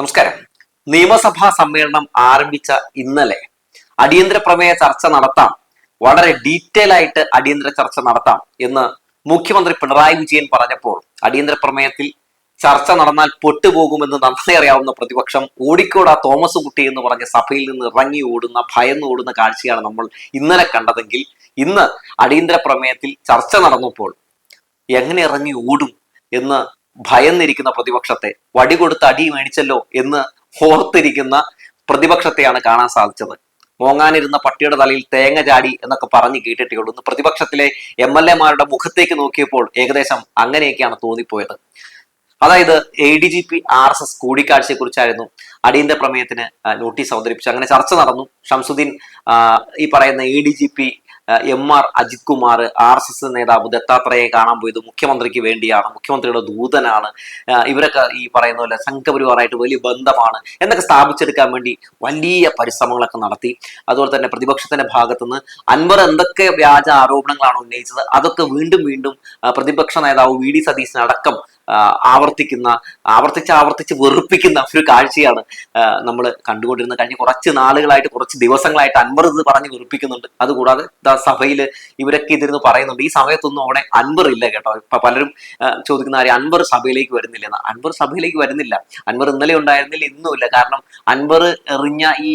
നമസ്കാരം. നിയമസഭാ സമ്മേളനം ആരംഭിച്ച ഇന്നലെ അടിയന്തര പ്രമേയ ചർച്ച നടത്താം. വളരെ ഡീറ്റെയിൽ ആയിട്ട് അടിയന്തര ചർച്ച നടത്താം എന്ന് മുഖ്യമന്ത്രി പിണറായി വിജയൻ പറഞ്ഞപ്പോൾ അടിയന്തര പ്രമേയത്തിൽ ചർച്ച നടന്നാൽ പൊട്ടുപോകുമെന്ന് നന്നായി അറിയാവുന്ന പ്രതിപക്ഷം ഓടിക്കോടാ തോമസ് കുട്ടി എന്ന് പറഞ്ഞ സഭയിൽ നിന്ന് ഇറങ്ങി ഓടുന്ന ഭയന്ന് ഓടുന്ന കാഴ്ചയാണ് നമ്മൾ ഇന്നലെ കണ്ടതെങ്കിൽ ഇന്ന് അടിയന്തര പ്രമേയത്തിൽ ചർച്ച നടന്നപ്പോൾ എങ്ങനെ ഇറങ്ങി ഓടും എന്ന് ഭയന്നിരിക്കുന്ന പ്രതിപക്ഷത്തെ വടി കൊടുത്ത് അടി മേടിച്ചല്ലോ എന്ന് ഓർത്തിരിക്കുന്ന പ്രതിപക്ഷത്തെയാണ് കാണാൻ സാധിച്ചത്. മോങ്ങാനിരുന്ന പട്ടിയുടെ തലയിൽ തേങ്ങ ചാടി എന്നൊക്കെ പറഞ്ഞ് കേട്ടിട്ടേ ഉള്ളൂ ഇന്ന് പ്രതിപക്ഷത്തിലെ എം എൽ എമാരുടെ മുഖത്തേക്ക് നോക്കിയപ്പോൾ ഏകദേശം അങ്ങനെയൊക്കെയാണ് തോന്നിപ്പോയത്. അതായത് A D G P R S S കൂടിക്കാഴ്ചയെ കുറിച്ചായിരുന്നു അടിയന്തര പ്രമേയത്തിന് നോട്ടീസ് അവതരിപ്പിച്ചു അങ്ങനെ ചർച്ച നടന്നു. ഷംസുദ്ദീൻ ഈ പറയുന്ന A D G P M R Ajith Kumar R S S നേതാവ് ദത്താത്രയെ കാണാൻ പോയത് മുഖ്യമന്ത്രിക്ക് വേണ്ടിയാണ്. മുഖ്യമന്ത്രിയുടെ ദൂതനാണ്. ഇവരൊക്കെ ഈ പറയുന്ന പോലെ സംഘപരിവാറായിട്ട് വലിയ ബന്ധമാണ് എന്നൊക്കെ സ്ഥാപിച്ചെടുക്കാൻ വേണ്ടി വലിയ പരിശ്രമങ്ങളൊക്കെ നടത്തി. അതുപോലെ തന്നെ പ്രതിപക്ഷത്തിന്റെ ഭാഗത്തുനിന്ന് അൻവർ എന്തൊക്കെ വ്യാജ ആരോപണങ്ങളാണ് ഉന്നയിച്ചത്? അതൊക്കെ വീണ്ടും വീണ്ടും പ്രതിപക്ഷ നേതാവ് വി ഡി സതീശനടക്കം ആവർത്തിക്കുന്ന ആവർത്തിച്ച് ആവർത്തിച്ച് വെറുപ്പിക്കുന്ന ഒരു കാഴ്ചയാണ് നമ്മൾ കണ്ടുകൊണ്ടിരുന്നത്. കഴിഞ്ഞ കുറച്ച് നാളുകളായിട്ട് കുറച്ച് ദിവസങ്ങളായിട്ട് അൻവർ ഇത് പറഞ്ഞ് വെറുപ്പിക്കുന്നുണ്ട്. അതുകൂടാതെ സഭയിൽ ഇവരൊക്കെ ഇതിരുന്ന് പറയുന്നുണ്ട്. ഈ സമയത്തൊന്നും അവിടെ അൻവർ ഇല്ല കേട്ടോ. ഇപ്പൊ പലരും ചോദിക്കുന്ന ആരെ അൻവർ സഭയിലേക്ക് വരുന്നില്ല അൻവർ സഭയിലേക്ക് വരുന്നില്ല. അൻവർ ഇന്നലെ ഉണ്ടായിരുന്നില്ല ഇന്നും ഇല്ല. കാരണം അൻവർ എറിഞ്ഞ ഈ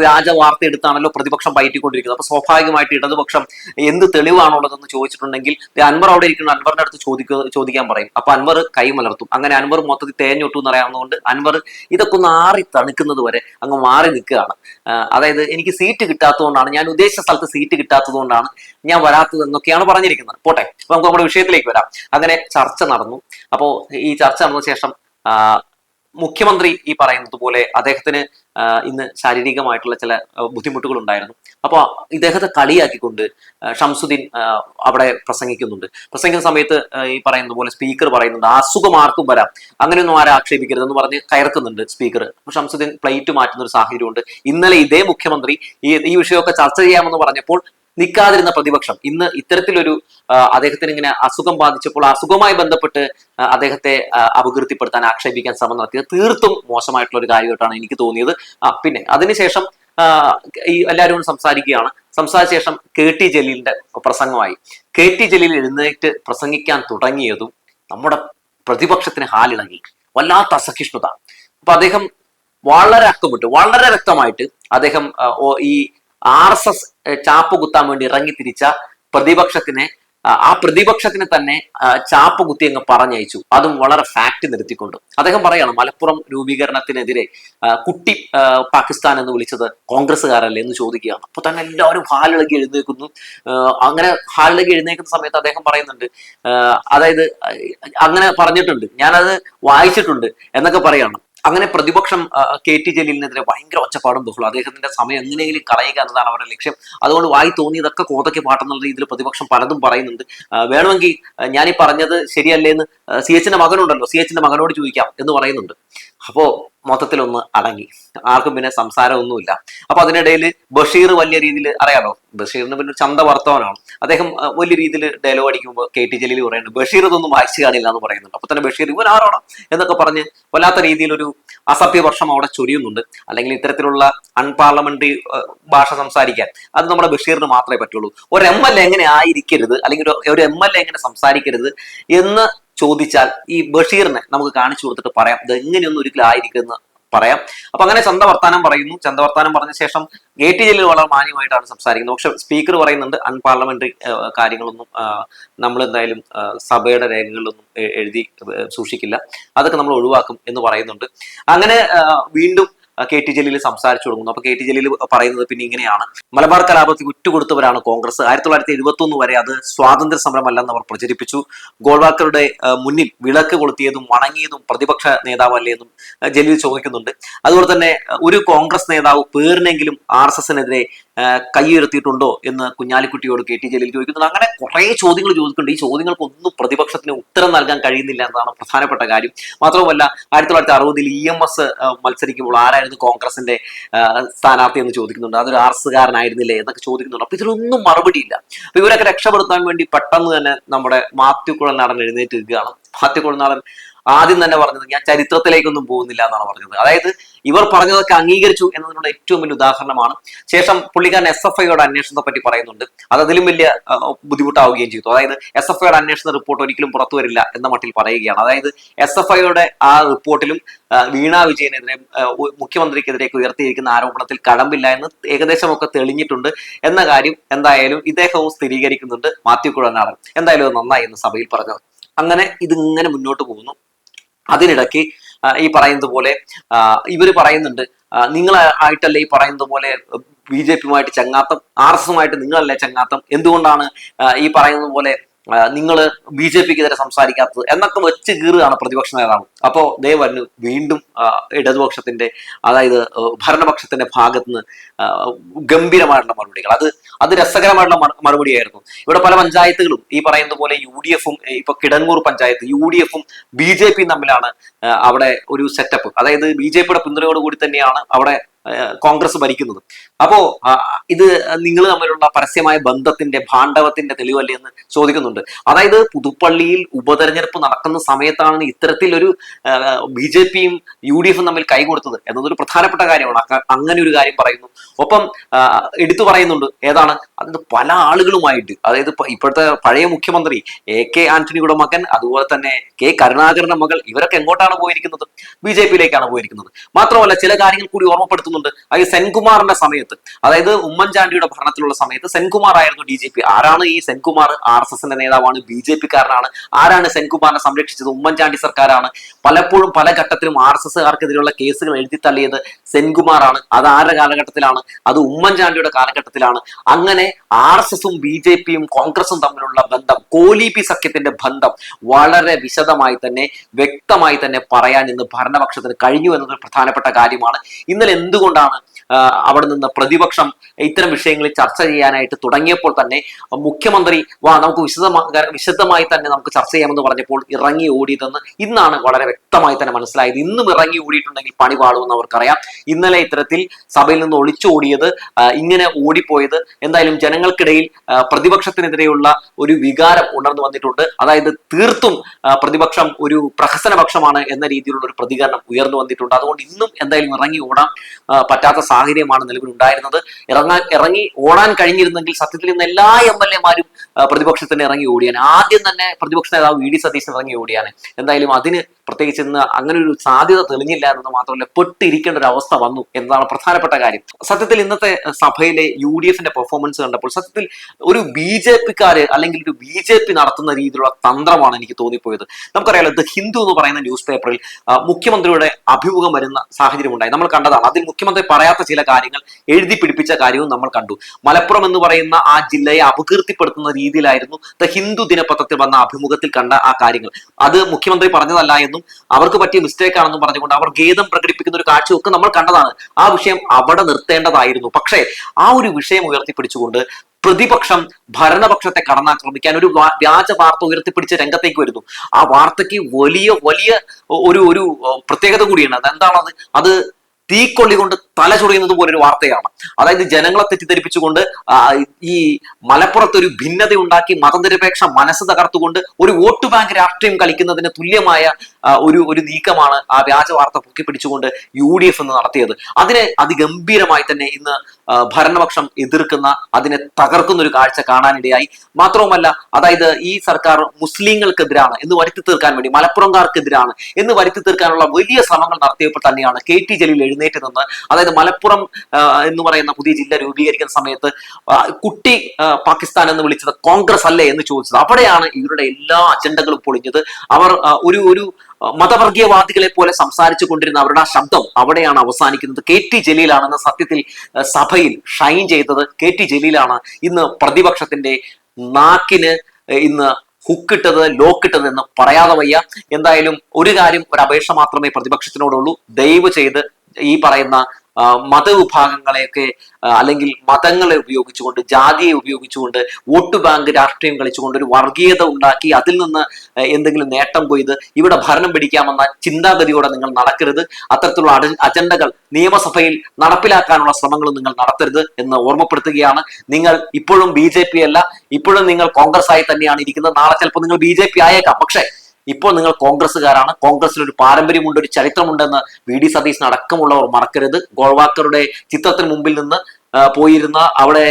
വ്യാജ വാർത്ത എടുത്താണല്ലോ പ്രതിപക്ഷം പയറ്റിക്കൊണ്ടിരിക്കുന്നത്. അപ്പൊ സ്വാഭാവികമായിട്ട് ഇടതുപക്ഷം എന്ത് തെളിവാണുള്ളതെന്ന് ചോദിച്ചിട്ടുണ്ടെങ്കിൽ അൻവർ അവിടെ ഇരിക്കുന്ന. അൻവറിന്റെ അടുത്ത് ചോദിക്കുക ചോദിക്കാൻ പറയും. അപ്പൊ അൻവർ കൈമലർത്തും. അങ്ങനെ അൻവർ മൊത്തത്തിൽ തേഞ്ഞൊട്ടു എന്ന് അറിയാവുന്നതുകൊണ്ട് അൻവർ ഇതൊക്കെ ഒന്ന് ആറി തണുക്കുന്നത് വരെ അങ്ങ് മാറി നിൽക്കുകയാണ്. അതായത് എനിക്ക് സീറ്റ് കിട്ടാത്തതുകൊണ്ടാണ് ഞാൻ ഉദ്ദേശിച്ച സ്ഥലത്ത് സീറ്റ് കിട്ടാത്തതുകൊണ്ടാണ് ഞാൻ വരാത്തത് എന്നൊക്കെയാണ് പറഞ്ഞിരിക്കുന്നത്. പോട്ടെ അപ്പൊ നമുക്ക് നമ്മുടെ വിഷയത്തിലേക്ക് വരാം. അങ്ങനെ ചർച്ച നടന്നു. അപ്പോ ഈ ചർച്ച നടന്ന ശേഷം മുഖ്യമന്ത്രി ഈ പറയുന്നത് പോലെ അദ്ദേഹത്തിന് ഇന്ന് ശാരീരികമായിട്ടുള്ള ചില ബുദ്ധിമുട്ടുകൾ ഉണ്ടായിരുന്നു അപ്പോൾ ഇദ്ദേഹത്തെ കളിയാക്കിക്കൊണ്ട് ഷംസുദ്ദീൻ അവിടെ പ്രസംഗിക്കുന്നുണ്ട്. പ്രസംഗിക്കുന്ന സമയത്ത് ഈ പറയുന്നത് പോലെ സ്പീക്കർ പറയുന്നുണ്ട് അസുഖം ആർക്കും വരാം. അങ്ങനെയൊന്നും ആരെ ആക്ഷേപിക്കരുതെന്ന് പറഞ്ഞ് കയർക്കുന്നുണ്ട് സ്പീക്കർ. ഷംസുദ്ദീൻ പ്ലേറ്റ് മാറ്റുന്ന ഒരു സാഹചര്യമുണ്ട്. ഇന്നലെ ഇതേ മുഖ്യമന്ത്രി ഈ ഈ വിഷയമൊക്കെ ചർച്ച ചെയ്യാമെന്ന് പറഞ്ഞപ്പോൾ നിൽക്കാതിരുന്ന പ്രതിപക്ഷം ഇന്ന് ഇത്തരത്തിലൊരു അദ്ദേഹത്തിന് ഇങ്ങനെ അസുഖം ബാധിച്ചപ്പോൾ അസുഖവുമായി ബന്ധപ്പെട്ട് അദ്ദേഹത്തെ അപകീർത്തിപ്പെടുത്താൻ ആക്ഷേപിക്കാൻ ശ്രമം നടത്തിയത് തീർത്തും മോശമായിട്ടുള്ള ഒരു കാര്യമായിട്ടാണ് എനിക്ക് തോന്നിയത്. ആ പിന്നെ അതിനുശേഷം ഈ എല്ലാവരും സംസാരിക്കുകയാണ്. സംസാരിച്ച ശേഷം കെ ടി ജലീലിന്റെ പ്രസംഗമായി. കെ ടി ജലീൽ എഴുന്നേറ്റ് പ്രസംഗിക്കാൻ തുടങ്ങിയതും നമ്മുടെ പ്രതിപക്ഷത്തിന് ഹാലിളകി വല്ലാത്ത അസഹിഷ്ണുത. അപ്പൊ അദ്ദേഹം വളരെ അക്കമിട്ട്. വളരെ വ്യക്തമായിട്ട് അദ്ദേഹം ഈ ആർ എസ് എസ് ചാപ്പ് കുത്താൻ വേണ്ടി ഇറങ്ങി തിരിച്ച പ്രതിപക്ഷത്തിനെ ആ, പ്രതിപക്ഷത്തിന് തന്നെ ചാപ്പ് കുത്തി അങ്ങ് പറഞ്ഞയച്ചു. അതും വളരെ ഫാക്ട് നിർത്തിക്കൊണ്ട് അദ്ദേഹം പറയാണ് മലപ്പുറം രൂപീകരണത്തിനെതിരെ കുട്ടി പാകിസ്ഥാൻ എന്ന് വിളിച്ചത് കോൺഗ്രസ്സുകാരല്ലേ എന്ന് ചോദിക്കുകയാണ്. അപ്പൊ തന്നെ എല്ലാവരും ഹാലിളകി എഴുന്നേൽക്കുന്നു. അങ്ങനെ ഹാലിളകി എഴുന്നേൽക്കുന്ന സമയത്ത് അദ്ദേഹം പറയുന്നുണ്ട് അതായത് അങ്ങനെ പറഞ്ഞിട്ടുണ്ട്. ഞാനത് വായിച്ചിട്ടുണ്ട് എന്നൊക്കെ പറയാണ്. അങ്ങനെ പ്രതിപക്ഷം കെ ടി ജലീലിനെതിരെ ഭയങ്കര ഒച്ചപ്പാടും ബഹളം. അദ്ദേഹത്തിന്റെ സമയം എങ്ങനെയെങ്കിലും കളയുക എന്നതാണ് അവരുടെ ലക്ഷ്യം. അതുകൊണ്ട് വായി തോന്നിയതൊക്കെ കോതയ്ക്ക് പാട്ടെന്നുള്ള രീതിയിൽ പ്രതിപക്ഷം പലതും പറയുന്നുണ്ട്. വേണമെങ്കിൽ ഞാൻ ഞാനീ പറഞ്ഞത് ശരിയല്ലേ എന്ന് സി എച്ചിന്റെ മകനുണ്ടല്ലോ. സി എച്ചിന്റെ മകനോട് ചോദിക്കാം എന്ന് പറയുന്നുണ്ട്. അപ്പോ മൊത്തത്തിലൊന്ന് അടങ്ങി. ആർക്കും പിന്നെ സംസാരമൊന്നുമില്ല. അപ്പൊ അതിനിടയിൽ ബഷീർ വലിയ രീതിയിൽ അറിയാലോ? ബഷീറിന് പിന്നെ ചന്ത വർത്തമാനമാണ്. അദ്ദേഹം വലിയ രീതിയിൽ ഡയലോഗ് അടിക്കുമ്പോൾ കെ ടി ജലീൽ പറയുന്നുണ്ട് ബഷീർ ഇതൊന്നും വായിച്ചു കാണില്ല എന്ന് പറയുന്നുണ്ട്. അപ്പൊ തന്നെ ബഷീർ ഇവൻ ആരോടാ എന്നൊക്കെ പറഞ്ഞ് വല്ലാത്ത രീതിയിലൊരു അസഭ്യവർഷം അവിടെ ചൊരിയുന്നുണ്ട്. അല്ലെങ്കിൽ ഇത്തരത്തിലുള്ള അൺപാർലമെന്ററി ഭാഷ സംസാരിക്കാൻ. അത് നമ്മുടെ ബഷീറിന് മാത്രമേ പറ്റുള്ളൂ. ഒരു എം എൽ എ എങ്ങനെ ആയിരിക്കരുത്? അല്ലെങ്കിൽ ഒരു എം എൽ എ എങ്ങനെ സംസാരിക്കരുത്? എന്ന് ചോദിച്ചാൽ ഈ ബഷീറിനെ നമുക്ക് കാണിച്ചു കൊടുത്തിട്ട് പറയാം. ഇത് എങ്ങനെയൊന്നും ഒരിക്കലും ആയിരിക്കുമെന്ന് പറയാം. അപ്പൊ അങ്ങനെ ചന്ത വർത്താനം പറയുന്നു. ചന്ത വർത്താനം പറഞ്ഞ ശേഷം എ ടി ജലീൽ വളരെ മാന്യമായിട്ടാണ് സംസാരിക്കുന്നത്. പക്ഷെ സ്പീക്കർ പറയുന്നുണ്ട് അൺപാർലമെന്ററി കാര്യങ്ങളൊന്നും നമ്മൾ എന്തായാലും സഭയുടെ രേഖകളിലൊന്നും എഴുതി സൂക്ഷിക്കില്ല. അതൊക്കെ നമ്മൾ ഒഴിവാക്കും എന്ന് പറയുന്നുണ്ട്. അങ്ങനെ വീണ്ടും കെ ടി ജലീൽ സംസാരിച്ചു തുടങ്ങുന്നു അപ്പൊ കെ ടി ജലീൽ പറയുന്നത് പിന്നെ ഇങ്ങനെയാണ്. മലബാർ കലാപത്തിൽ ഉറ്റുകൊടുത്തവരാണ് കോൺഗ്രസ്. ആയിരത്തി തൊള്ളായിരത്തി എഴുപത്തി ഒന്ന് വരെ അത് സ്വാതന്ത്ര്യ സമരമല്ലെന്ന് അവർ പ്രചരിപ്പിച്ചു. ഗോൾവാക്കറുടെ മുന്നിൽ വിളക്ക് കൊളുത്തിയതും വണങ്ങിയതും പ്രതിപക്ഷ നേതാവല്ലേ എന്നും ജലീൽ ചോദിക്കുന്നുണ്ട്. അതുപോലെ തന്നെ ഒരു കോൺഗ്രസ് നേതാവ് പേരിനെങ്കിലും ആർ എസ് എസിനെതിരെ കൈയുയർത്തിയിട്ടുണ്ടോ എന്ന് കുഞ്ഞാലിക്കുട്ടിയോട് കെ ടി ജലീൽ ചോദിക്കുന്നുണ്ട്. അങ്ങനെ കുറെ ചോദ്യങ്ങൾ ചോദിക്കുന്നുണ്ട്. ഈ ചോദ്യങ്ങൾക്ക് ഒന്നും പ്രതിപക്ഷത്തിന് ഉത്തരം നൽകാൻ കഴിയുന്നില്ല എന്നതാണ് പ്രധാനപ്പെട്ട കാര്യം. മാത്രവുമല്ല ആയിരത്തി തൊള്ളായിരത്തി അറുപതിൽ ഇ എം എസ് മത്സരിക്കുമ്പോൾ ആരായിരുന്നു കോൺഗ്രസിന്റെ സ്ഥാനാർത്ഥി എന്ന് ചോദിക്കുന്നുണ്ട്. അതൊരു ആർ എസ് കാരനായിരുന്നില്ലേ എന്നൊക്കെ ചോദിക്കുന്നുണ്ട്. അപ്പൊ ഇതിലൊന്നും മറുപടിയില്ല. അപ്പൊ ഇവരൊക്കെ രക്ഷപ്പെടുത്താൻ വേണ്ടി പെട്ടെന്ന് തന്നെ നമ്മുടെ മാത്യു കുഴൽനാടൻ എഴുന്നേറ്റ് നിൽക്കുകയാണ്. മാത്യു കുഴൽനാടൻ ആദ്യം തന്നെ പറഞ്ഞത് ഞാൻ ചരിത്രത്തിലേക്കൊന്നും പോകുന്നില്ല എന്നാണ് പറഞ്ഞത്. അതായത് ഇവർ പറഞ്ഞതൊക്കെ അംഗീകരിച്ചു എന്നതിനുള്ള ഏറ്റവും വലിയ ഉദാഹരണമാണ്. ശേഷം പുള്ളിക്കാരൻ എസ് എഫ് ഐയുടെ അന്വേഷണത്തെ പറ്റി പറയുന്നുണ്ട്. അത് അതിലും വലിയ ബുദ്ധിമുട്ടാവുകയും ചെയ്തു. അതായത് എസ് എഫ് ഐയുടെ അന്വേഷണ റിപ്പോർട്ട് ഒരിക്കലും പുറത്തു വരില്ല എന്ന മട്ടിൽ പറയുകയാണ്. അതായത് എസ് എഫ് ഐയുടെ ആ റിപ്പോർട്ടിലും വീണ വിജയനെതിരെ മുഖ്യമന്ത്രിക്കെതിരേക്ക് ഉയർത്തിയിരിക്കുന്ന ആരോപണത്തിൽ കടമ്പില്ല എന്ന് ഏകദേശം ഒക്കെ തെളിഞ്ഞിട്ടുണ്ട് എന്ന കാര്യം എന്തായാലും ഇദ്ദേഹവും സ്ഥിരീകരിക്കുന്നുണ്ട്. മാത്യു കുഴനാടൻ. എന്തായാലും നന്നായി എന്ന് സഭയിൽ പറഞ്ഞത്. അങ്ങനെ ഇതിങ്ങനെ മുന്നോട്ട് പോകുന്നു. അതിനിടയ്ക്ക് ഈ പറയുന്നത് പോലെ ഇവർ പറയുന്നുണ്ട് നിങ്ങൾ ആയിട്ടല്ലേ ഈ പറയുന്നത് പോലെ ബി ജെ പിയുമായിട്ട് ചങ്ങാത്തം ആർ എസ് എസുമായിട്ട് നിങ്ങളല്ലേ ചങ്ങാത്തം? എന്തുകൊണ്ടാണ് ഈ പറയുന്നത് പോലെ നിങ്ങൾ ബി ജെ പിക്കെതിരെ സംസാരിക്കാത്തത് എന്നൊക്കെ വെച്ച് കീറുകയാണ് പ്രതിപക്ഷ നേതാവ്. അപ്പോ ദേ വീണ്ടും ഇടതുപക്ഷത്തിന്റെ അതായത് ഭരണപക്ഷത്തിന്റെ ഭാഗത്തുനിന്ന് നിന്ന് ഗംഭീരമായിട്ടുള്ള മറുപടികൾ. അത് അത് രസകരമായിട്ടുള്ള മറു- മറുപടിയായിരുന്നു. ഇവിടെ പല പഞ്ചായത്തുകളും ഈ പറയുന്ന പോലെ യു ഡി എഫും ഇപ്പൊ കിടങ്ങൂർ പഞ്ചായത്ത് യു ഡി എഫും ബി ജെ പിയും തമ്മിലാണ് അവിടെ ഒരു സെറ്റപ്പ് അതായത് ബി ജെ പിയുടെ പിന്തുണയോടുകൂടി തന്നെയാണ് അവിടെ കോൺഗ്രസ് ഭരിക്കുന്നത്. അപ്പോ ഇത് നിങ്ങൾ തമ്മിലുള്ള പരസ്യമായ ബന്ധത്തിന്റെ ഭാണ്ഡവത്തിന്റെ തെളിവല്ലേ എന്ന് ചോദിക്കുന്നുണ്ട്. അതായത് പുതുപ്പള്ളിയിൽ ഉപതെരഞ്ഞെടുപ്പ് നടക്കുന്ന സമയത്താണ് ഇത്തരത്തിലൊരു ബി ജെ പിയും യു ഡി എഫും തമ്മിൽ കൈകൊടുത്തത് എന്നതൊരു പ്രധാനപ്പെട്ട കാര്യമാണ്. അങ്ങനെ ഒരു കാര്യം പറയുന്നു. ഒപ്പം എടുത്തു പറയുന്നുണ്ട്. ഏതാണ്? അത് പല ആളുകളുമായിട്ട്. അതായത് ഇപ്പോഴത്തെ പഴയ മുഖ്യമന്ത്രി എ കെ ആന്റണിയുടെ മകൻ അതുപോലെ തന്നെ കെ കരുണാകരന്റെ മകൾ ഇവരൊക്കെ എങ്ങോട്ടാണ് പോയിരിക്കുന്നത്? ബി ജെ പിയിലേക്കാണ് പോയിരിക്കുന്നത്. മാത്രമല്ല ചില കാര്യങ്ങൾ കൂടി ഓർമ്മപ്പെടുത്തുന്നുണ്ട് അത് സെൻകുമാറിന്റെ സമയത്ത് അതായത് ഉമ്മൻചാണ്ടിയുടെ ഭരണത്തിലുള്ള സമയത്ത് സെൻകുമാർ ആയിരുന്നു ഡി ജി പി. ആരാണ് ഈ സെൻകുമാർ? ആർ എസ് എസിന്റെ നേതാവാണ് ബി ജെ പിക്കാരനാണ്. ആരാണ് സെൻകുമാറിനെ സംരക്ഷിച്ചത്? ഉമ്മൻചാണ്ടി സർക്കാരാണ്. പലപ്പോഴും പല ഘട്ടത്തിലും ആർ എസ് എസ്കാർക്കെതിരെയുള്ള കേസുകൾ എഴുതി തള്ളിയത് സെൻകുമാറാണ്. അത് ആരുടെ കാലഘട്ടത്തിലാണ്? അത് ഉമ്മൻചാണ്ടിയുടെ കാലഘട്ടത്തിലാണ്. അങ്ങനെ ആർ എസ് എസും ബി ജെ പിയും കോൺഗ്രസും തമ്മിലുള്ള ബന്ധം കോലി പി സഖ്യത്തിന്റെ ബന്ധം വളരെ വിശദമായി തന്നെ വ്യക്തമായി തന്നെ പറയാൻ ഇന്ന് ഭരണപക്ഷത്തിന് കഴിഞ്ഞു എന്നത് പ്രധാനപ്പെട്ട കാര്യമാണ്. ഇന്നലെ എന്തുകൊണ്ടാണ് ആ, അവിടെ നിന്ന് പ്രതിപക്ഷം ഇത്തരം വിഷയങ്ങളിൽ ചർച്ച ചെയ്യാനായിട്ട് തുടങ്ങിയപ്പോൾ തന്നെ മുഖ്യമന്ത്രി വാ നമുക്ക് വിശദമായി വിശദമായി തന്നെ നമുക്ക് ചർച്ച ചെയ്യാമെന്ന് പറഞ്ഞപ്പോൾ ഇറങ്ങി ഓടിയതെന്ന് ഇന്നാണ് വളരെ വ്യക്തമായി തന്നെ മനസ്സിലായത്. ഇന്നും ഇറങ്ങി ഓടിയിട്ടുണ്ടെങ്കിൽ പണി പാടുമെന്ന് അവർക്കറിയാം ഇന്നലെ ഇത്തരത്തിൽ സഭയിൽ നിന്ന് ഒളിച്ചോടിയത് ഇങ്ങനെ ഓടിപ്പോയത് എന്തായാലും ജനങ്ങൾക്കിടയിൽ പ്രതിപക്ഷത്തിനെതിരെയുള്ള ഒരു വികാരം ഉണർന്നു വന്നിട്ടുണ്ട്. അതായത് തീർത്തും പ്രതിപക്ഷം ഒരു പ്രഹസനപക്ഷമാണ് എന്ന രീതിയിലുള്ള ഒരു പ്രതികരണം ഉയർന്നു വന്നിട്ടുണ്ട്. അതുകൊണ്ട് ഇന്നും എന്തായാലും ഇറങ്ങി ഓടാം. പറ്റാത്ത സാഹചര്യമാണ് നിലവിലുണ്ടായിരുന്നത് ഇറങ്ങാൻ ഇറങ്ങി ഓടാൻ കഴിഞ്ഞിരുന്നെങ്കിൽ സത്യത്തിൽ ഇന്ന് എല്ലാ എം എൽ എമാരും പ്രതിപക്ഷത്തിന് ഇറങ്ങി ഓടിയാൻ ആദ്യം തന്നെ പ്രതിപക്ഷ നേതാവ് വി ഡി സതീശൻ ഇറങ്ങി ഓടിയാണ്. എന്തായാലും അതിന് പ്രത്യേകിച്ച് ഇന്ന് അങ്ങനെ ഒരു സാധ്യത തെളിഞ്ഞില്ല എന്നത് മാത്രമല്ല പെട്ടിരിക്കേണ്ട ഒരു അവസ്ഥ വന്നു എന്നതാണ് പ്രധാനപ്പെട്ട കാര്യം. സത്യത്തിൽ ഇന്നത്തെ സഭയിലെ യു ഡി എഫിന്റെ പെർഫോമൻസ് കണ്ടപ്പോൾ സത്യത്തിൽ ഒരു ബി ജെ പിക്കാര് അല്ലെങ്കിൽ ഒരു ബി ജെ പി നടത്തുന്ന രീതിയിലുള്ള തന്ത്രമാണ് എനിക്ക് തോന്നിപ്പോയത്. നമുക്കറിയാലോ ദ ഹിന്ദു എന്ന് പറയുന്ന ന്യൂസ് പേപ്പറിൽ മുഖ്യമന്ത്രിയുടെ അഭിമുഖം വരുന്ന സാഹചര്യം ഉണ്ടായി. നമ്മൾ കണ്ടതാണ്. അതിൽ മുഖ്യമന്ത്രി പറയാത്ത ചില കാര്യങ്ങൾ എഴുതി പിടിപ്പിച്ച കാര്യവും നമ്മൾ കണ്ടു. മലപ്പുറം എന്ന് പറയുന്ന ആ ജില്ലയെ അപകീർത്തിപ്പെടുത്തുന്ന രീതിയിലായിരുന്നു ദ ഹിന്ദു ദിനപത്രത്തിൽ വന്ന അഭിമുഖത്തിൽ കണ്ട ആ കാര്യങ്ങൾ. അത് മുഖ്യമന്ത്രി പറഞ്ഞതല്ല എന്നും അവർക്ക് പറ്റിയ മിസ്റ്റേക്ക് ആണെന്നും പറഞ്ഞുകൊണ്ട് അവർ ഖേദം പ്രകടിപ്പിക്കുന്ന ഒരു കാഴ്ചയൊക്കെ നമ്മൾ കണ്ടതാണ്. ആ വിഷയം അവിടെ നിർത്തേണ്ടതായിരുന്നു. പക്ഷേ ആ ഒരു വിഷയം ഉയർത്തിപ്പിടിച്ചുകൊണ്ട് പ്രതിപക്ഷം ഭരണപക്ഷത്തെ കടന്നാക്രമിക്കാൻ ഒരു വ്യാജ വാർത്ത ഉയർത്തിപ്പിടിച്ച് രംഗത്തേക്ക് വരുന്നു. ആ വാർത്തയ്ക്ക് വലിയ വലിയ ഒരു ഒരു പ്രത്യേകത കൂടിയാണ്. അതെന്താണത്? അത് തീക്കൊള്ളി കൊണ്ട് തല ചൊറിയുന്നത് പോലൊരു വാർത്തയാണ്. അതായത് ജനങ്ങളെ തെറ്റിദ്ധരിപ്പിച്ചുകൊണ്ട് ഈ മലപ്പുറത്ത് ഒരു ഭിന്നത ഉണ്ടാക്കി മതനിരപേക്ഷ മനസ്സ് തകർത്തുകൊണ്ട് ഒരു വോട്ട് ബാങ്ക് രാഷ്ട്രീയം കളിക്കുന്നതിന് തുല്യമായ ഒരു ഒരു നീക്കമാണ് ആ വ്യാജ വാർത്ത പൊക്കി പിടിച്ചുകൊണ്ട് യു ഡി എഫ് എന്ന് നടത്തിയത്. അതിനെ അതിഗംഭീരമായി തന്നെ ഇന്ന് ഭരണപക്ഷം എതിർക്കുന്ന അതിനെ തകർക്കുന്ന ഒരു കാഴ്ച കാണാനിടയായി. മാത്രവുമല്ല അതായത് ഈ സർക്കാർ മുസ്ലിങ്ങൾക്കെതിരാണ് എന്ന് വരുത്തി തീർക്കാൻ വേണ്ടി മലപ്പുറംകാർക്കെതിരാണ് എന്ന് വരുത്തി തീർക്കാനുള്ള വലിയ ശ്രമങ്ങൾ നടത്തിയപ്പോൾ തന്നെയാണ് കെ ടി ജലീൽ എഴുന്നേറ്റ് നിന്ന് അതായത് മലപ്പുറം എന്ന് പറയുന്ന പുതിയ ജില്ല രൂപീകരിക്കുന്ന സമയത്ത് കുട്ടി പാകിസ്ഥാൻ എന്ന് വിളിച്ചത് കോൺഗ്രസ് അല്ലേ എന്ന് ചോദിച്ചത്. അവിടെയാണ് ഇവരുടെ എല്ലാ അജണ്ടകളും പൊളിഞ്ഞത്. അവർ ഒരു ഒരു മതവർഗീയവാദികളെ പോലെ സംസാരിച്ചു കൊണ്ടിരുന്ന അവരുടെ ആ ശബ്ദം അവിടെയാണ് അവസാനിക്കുന്നത്. കെ ടി ജലീലാണെന്ന് സത്യത്തിൽ സഭയിൽ ഷൈൻ ചെയ്തത് കെ ടി ജലീലാണ്. ഇന്ന് പ്രതിപക്ഷത്തിന്റെ നാക്കിന് ഇന്ന് ഹുക്കിട്ടത് ലോക്കിട്ടത് എന്ന് പറയാതെ വയ്യ. എന്തായാലും ഒരു കാര്യം ഒരു അപേക്ഷ മാത്രമേ പ്രതിപക്ഷത്തിനോടുള്ളൂ. ദയവ് ചെയ്ത് ഈ പറയുന്ന മതവിഭാഗങ്ങളെയൊക്കെ അല്ലെങ്കിൽ മതങ്ങളെ ഉപയോഗിച്ചുകൊണ്ട് ജാതിയെ ഉപയോഗിച്ചുകൊണ്ട് വോട്ട് ബാങ്ക് രാഷ്ട്രീയം കളിച്ചുകൊണ്ട് ഒരു വർഗീയത ഉണ്ടാക്കി അതിൽ നിന്ന് എന്തെങ്കിലും നേട്ടം കൊയ്ത് ഇവിടെ ഭരണം പിടിക്കാമെന്ന ചിന്താഗതിയോടെ നിങ്ങൾ നടക്കരുത്. അത്തരത്തിലുള്ള അജണ്ടകൾ നിയമസഭയിൽ നടപ്പിലാക്കാനുള്ള ശ്രമങ്ങൾ നിങ്ങൾ നടത്തരുത് എന്ന് ഓർമ്മപ്പെടുത്തുകയാണ്. നിങ്ങൾ ഇപ്പോഴും ബി അല്ല. ഇപ്പോഴും നിങ്ങൾ കോൺഗ്രസ് ആയി തന്നെയാണ് ഇരിക്കുന്നത്. നാളെ ചിലപ്പോൾ നിങ്ങൾ ബി ആയേക്കാം. പക്ഷേ ഇപ്പോൾ നിങ്ങൾ കോൺഗ്രസ്സുകാരാണ്. കോൺഗ്രസിൽ ഒരു പാരമ്പര്യമുണ്ട് ഒരു ചരിത്രമുണ്ടെന്ന് വി ഡി സതീശൻ അടക്കമുള്ളവർ മറക്കരുത്. ഗോൾവാക്കറുടെ ചിത്രത്തിന് മുമ്പിൽ നിന്ന് പോയിരുന്ന അവിടെ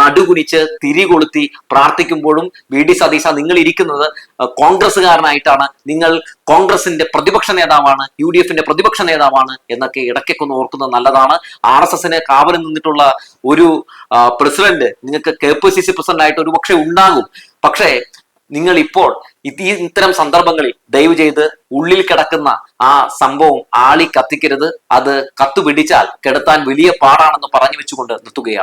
നടുകുനിച്ച് തിരി കൊളുത്തി പ്രാർത്ഥിക്കുമ്പോഴും വി ഡി സതീശ നിങ്ങൾ ഇരിക്കുന്നത് കോൺഗ്രസ്സുകാരനായിട്ടാണ്. നിങ്ങൾ കോൺഗ്രസിന്റെ പ്രതിപക്ഷ നേതാവാണ് യു ഡി എഫിന്റെ പ്രതിപക്ഷ നേതാവാണ് എന്നൊക്കെ ഇടയ്ക്കൊക്കെ ഒന്ന് ഓർക്കുന്നത് നല്ലതാണ്. ആർ എസ് എസിന് കാവലിൽ നിന്നിട്ടുള്ള ഒരു പ്രസിഡന്റ് നിങ്ങൾക്ക് K P C C president ആയിട്ട് ഒരു പക്ഷേ ഉണ്ടാകും. പക്ഷേ നിങ്ങൾ ഇപ്പോൾ ഈ ഇത്തരം സന്ദർഭങ്ങളിൽ ദയവ് ചെയ്ത് ഉള്ളിൽ കിടക്കുന്ന ആ സംഭവം ആളി കത്തിക്കരുത്. അത് കത്തുപിടിച്ചാൽ കെടുത്താൻ വലിയ പാടാണെന്ന് പറഞ്ഞു വെച്ചുകൊണ്ട് നിർത്തുകയാണ്.